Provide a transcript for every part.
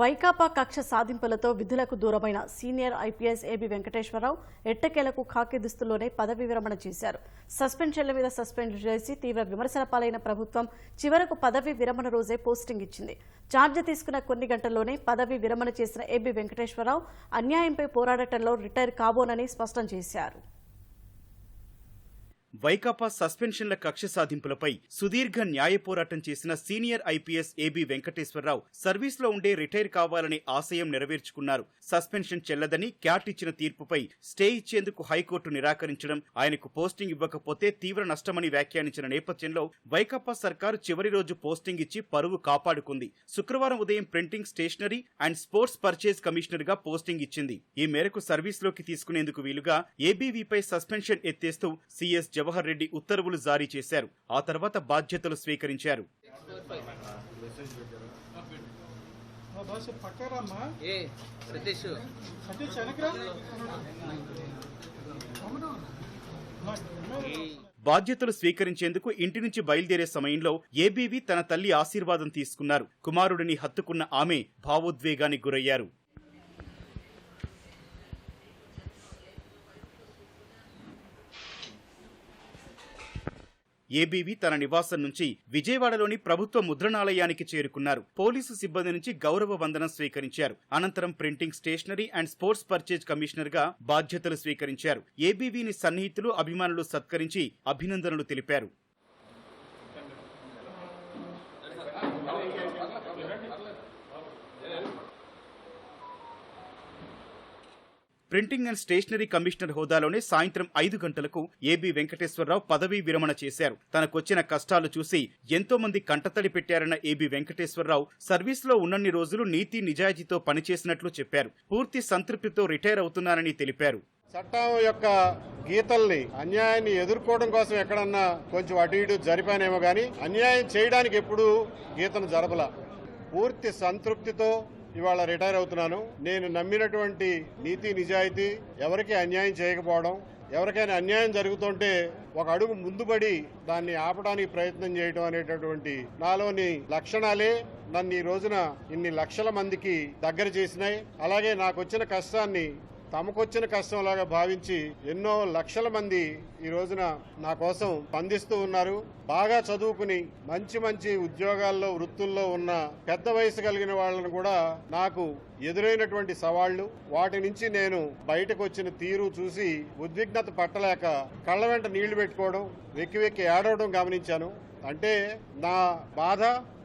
వైకాపా కక్ష సాధింపులతో విధులకు దూరమైన సీనియర్ ఐపీఎస్ ఏబి వెంకటేశ్వరరావు ఎట్టకేలకు కాకి దుస్తుల్లోనే పదవి విరమణ చేశారు. సస్పెన్షన్ల మీద సస్పెండ్ చేసి తీవ్ర విమర్శల పాలైన ప్రభుత్వం చివరకు పదవి విరమణ రోజే పోస్టింగ్ ఇచ్చింది. ఛార్జ్ తీసుకున్న కొన్ని గంటల్లోనే పదవి విరమణ చేసిన ఏబి వెంకటేశ్వరరావు అన్యాయంపై పోరాడటంలో రిటైర్ కాబోనని స్పష్టం చేశారు. వైకాపా సస్పెన్షన్ల కక్ష సాధింపులపై సుదీర్ఘ న్యాయ పోరాటం చేసిన సీనియర్ ఐపీఎస్ ఏబి వెంకటేశ్వరరావు సర్వీస్లో ఉండే రిటైర్ కావాలనే ఆశయం నెరవేర్చుకున్నారు. సస్పెన్షన్ చెల్లదని క్యాట్ ఇచ్చిన తీర్పుపై స్టే ఇచ్చేందుకు హైకోర్టు నిరాకరించడం ఆయనకు పోస్టింగ్ ఇవ్వకపోతే తీవ్ర నష్టమని వ్యాఖ్యానించిన నేపథ్యంలో వైకాపా సర్కారు చివరి రోజు పోస్టింగ్ ఇచ్చి పరువు కాపాడుకుంది. శుక్రవారం ఉదయం printing stationery and sports purchase కమిషనర్గా పోస్టింగ్ ఇచ్చింది. ఈ మేరకు సర్వీస్లోకి తీసుకునేందుకు వీలుగా ఏబీవీపై సస్పెన్షన్ ఎత్తేస్తూ సీఎస్ జవహర్ రెడ్డి ఉత్తర్వులు జారీ చేశారు. ఆ తర్వాత బాధ్యతలు స్వీకరించారు. బాధ్యతలు స్వీకరించేందుకు ఇంటి నుంచి బయలుదేరే సమయంలో ఏబీవీ తన తల్లి ఆశీర్వాదం తీసుకున్నారు. కుమారుడిని హత్తుకున్న ఆమె భావోద్వేగానికి గురయ్యారు. ఏబీవీ తన నివాసం నుంచి విజయవాడలోని ప్రభుత్వ ముద్రణాలయానికి చేరుకున్నారు. పోలీసు సిబ్బంది నుంచి గౌరవ వందనం స్వీకరించారు. అనంతరం printing stationery and sports purchase కమిషనర్గా బాధ్యతలు స్వీకరించారు. ఏబీవీని సన్నిహితులు అభిమానులు సత్కరించి అభినందనలు తెలిపారు. ప్రింటింగ్ అండ్ స్టేషనరీ కమిషనర్ హోదాలోనే సాయంత్రం ఐదు గంటలకు ఏబి వెంకటేశ్వరరావు పదవీ విరమణ చేశారు. తనకొచ్చిన కష్టాలు చూసి ఎంతో మంది కంటతడి పెట్టారన్న ఏబి వెంకటేశ్వరరావు సర్వీస్లో ఉన్నన్ని రోజులు నీతి నిజాయితీతో పనిచేసినట్లు చెప్పారు. పూర్తి సంతృప్తితో రిటైర్ అవుతున్నారని తెలిపారు. చట్టం యొక్క గీతల్ని అన్యాయాన్ని ఎదుర్కోవడం కోసం ఎక్కడన్నా కొంచెం అటు ఇటు జరిపానేమో కానీ అన్యాయం చేయడానికి ఎప్పుడూ గీతను జరపల. పూర్తి సంతృప్తితో ఇవాళ రిటైర్ అవుతున్నాను. నేను నమ్మినటువంటి నీతి నిజాయితీ ఎవరికి అన్యాయం చేయకపోవడం ఎవరికైనా అన్యాయం జరుగుతుంటే ఒక అడుగు ముందుపడి దాన్ని ఆపడానికి ప్రయత్నం చేయడం అనేటటువంటి నాలోని లక్షణాలే నన్ను ఈ రోజున ఇన్ని లక్షల మందికి దగ్గర చేసినాయి. అలాగే నాకు వచ్చిన కష్టాన్ని తమకొచ్చిన కష్టంలాగా భావించి ఎన్నో లక్షల మంది ఈ రోజున నా కోసం స్పందిస్తూ ఉన్నారు. బాగా చదువుకుని మంచి మంచి ఉద్యోగాల్లో వృత్తుల్లో ఉన్న పెద్ద వయసు కలిగిన వాళ్ళను కూడా నాకు ఎదురైనటువంటి సవాళ్ళు. వాటి నుంచి నేను బయటకు వచ్చిన తీరు చూసి ఉద్విగ్నత పట్టలేక కళ్ళ వెంట నీళ్ళు పెట్టుకోవడం వెక్కి వెక్కి ఏడవడం గమనించాను. అంటే నా బాధ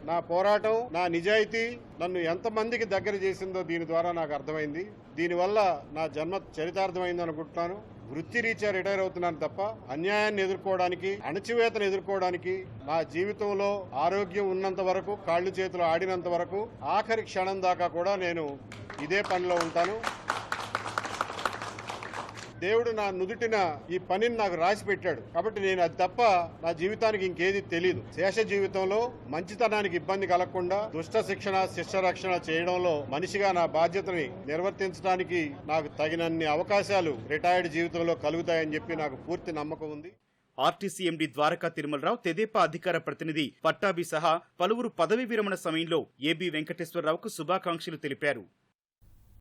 నా పోరాటం నా నిజాయితీ నన్ను ఎంతమందికి దగ్గర చేసిందో దీని ద్వారా నాకు అర్థమైంది. దీనివల్ల నా జన్మ చరితార్థమైంది అనుకుంటున్నాను. వృత్తిరీత్యా రిటైర్ అవుతున్నాను తప్ప అన్యాయాన్ని ఎదుర్కోవడానికి అణచివేతను ఎదుర్కోవడానికి నా జీవితంలో ఆరోగ్యం ఉన్నంత వరకు కాళ్ళు చేతులు ఆడినంత వరకు ఆఖరి క్షణం దాకా కూడా నేను ఇదే పనిలో ఉంటాను. దేవుడు నా నుదుటిన ఈ పనిని నాకు రాసి పెట్టాడు. కాబట్టి నేను అది తప్ప నా జీవితానికి ఇంకేది తెలియదు శేష జీవితంలో మంచితనానికి ఇబ్బంది కలగకుండా దుష్ట శిక్షణ శిష్ట రక్షణ చేయడంలో మనిషిగా నా బాధ్యతని నిర్వర్తించడానికి నాకు తగినన్ని అవకాశాలు రిటైర్డ్ జీవితంలో కలుగుతాయని చెప్పి నాకు పూర్తి నమ్మకం ఉంది. ఆర్టీసీ ఎండీ ద్వారకా తిరుమలరావు తెదేపా అధికార ప్రతినిధి పట్టాభి సహా పలువురు పదవి విరమణ సమయంలో ఏబీ వెంకటేశ్వరరావుకు శుభాకాంక్షలు తెలిపారు.